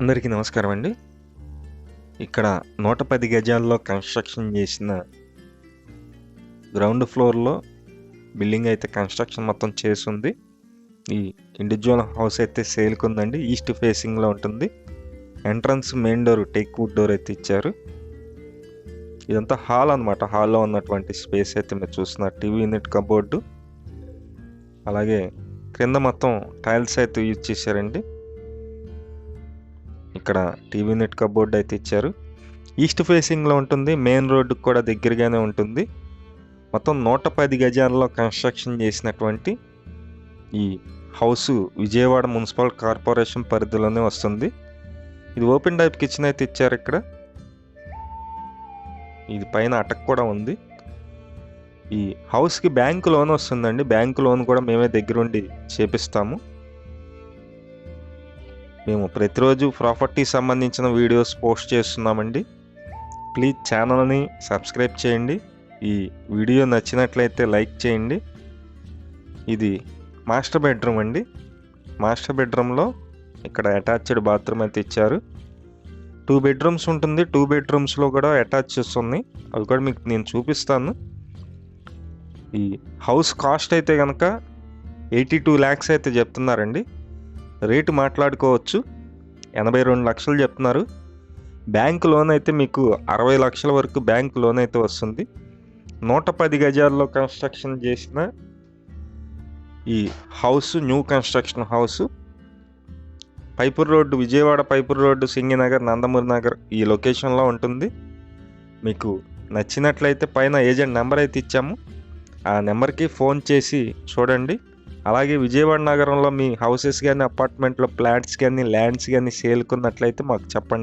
అందరికీ నమస్కారం అండి. ఇక్కడ నూట పది గజాల్లో కన్స్ట్రక్షన్ చేసిన గ్రౌండ్ ఫ్లోర్లో బిల్డింగ్ అయితే కన్స్ట్రక్షన్ మొత్తం చేసింది ఈ ఇండివిజువల్ హౌస్ అయితే సేల్కి ఉందండి ఈస్ట్ ఫేసింగ్లో ఉంటుంది. Entrance main door teak wood door అయితే ఇచ్చారు. ఇదంతా హాల్ అనమాట హాల్లో ఉన్నటువంటి స్పేస్ అయితే మీరు చూస్తున్నారు. TV unit cupboard. అలాగే క్రింద మొత్తం టైల్స్ అయితే యూజ్ చేశారండి. ఇక్కడ టీవీ నెట్ కబోర్డ్ అయితే ఇచ్చారు. ఈస్ట్ ఫేసింగ్లో ఉంటుంది మెయిన్ రోడ్డుకు కూడా దగ్గరగానే ఉంటుంది. మొత్తం నూట పది గజాల్లో కన్స్ట్రక్షన్ చేసినటువంటి ఈ హౌస్ విజయవాడ మున్సిపల్ కార్పొరేషన్ పరిధిలోనే వస్తుంది. ఇది ఓపెన్ టైప్ కిచెన్ అయితే ఇచ్చారు ఇక్కడ. ఇది పైన అటక్ కూడా ఉంది. ఈ హౌస్కి బ్యాంకు లోన్ వస్తుందండి. బ్యాంకు లోన్ కూడా మేమే దగ్గరుండి చేపిస్తాము. మేము ప్రతిరోజు ప్రాపర్టీ సంబంధించిన వీడియోస్ పోస్ట్ చేస్తున్నామండి. ప్లీజ్ ఛానల్ని సబ్స్క్రైబ్ చేయండి. ఈ వీడియో నచ్చినట్లయితే లైక్ చేయండి. ఇది మాస్టర్ బెడ్రూమ్ అండి. మాస్టర్ బెడ్రూమ్లో ఇక్కడ అటాచ్డ్ బాత్రూమ్ అయితే ఇచ్చారు. టూ బెడ్రూమ్స్ ఉంటుంది. టూ బెడ్రూమ్స్లో కూడా అటాచ్ చేస్తుంది అవి కూడా మీకు నేను చూపిస్తాను. ఈ హౌస్ కాస్ట్ అయితే కనుక ఎయిటీ టూ ల్యాక్స్ అయితే చెప్తున్నారండి. రేటు మాట్లాడుకోవచ్చు. ఎనభై రెండు లక్షలు చెప్తున్నారు. బ్యాంక్ లోన్ అయితే మీకు అరవై లక్షల వరకు బ్యాంక్ లోన్ అయితే వస్తుంది. నూట పది గజాల్లో కన్స్ట్రక్షన్ చేసిన ఈ house new construction house. Paipur road Vijayawada Paipur road Singinagar Nandamuri Nagar ఈ లొకేషన్లో ఉంటుంది. మీకు నచ్చినట్లయితే పైన ఏజెంట్ నెంబర్ అయితే ఇచ్చాము. ఆ నెంబర్కి ఫోన్ చేసి చూడండి. అలాగే విజయవాడ నగరంలో మీ హౌసెస్ కానీ అపార్ట్మెంట్లో ఫ్లాట్స్ కానీ ల్యాండ్స్ కానీ సేల్కున్నట్లయితే మాకు చెప్పండి.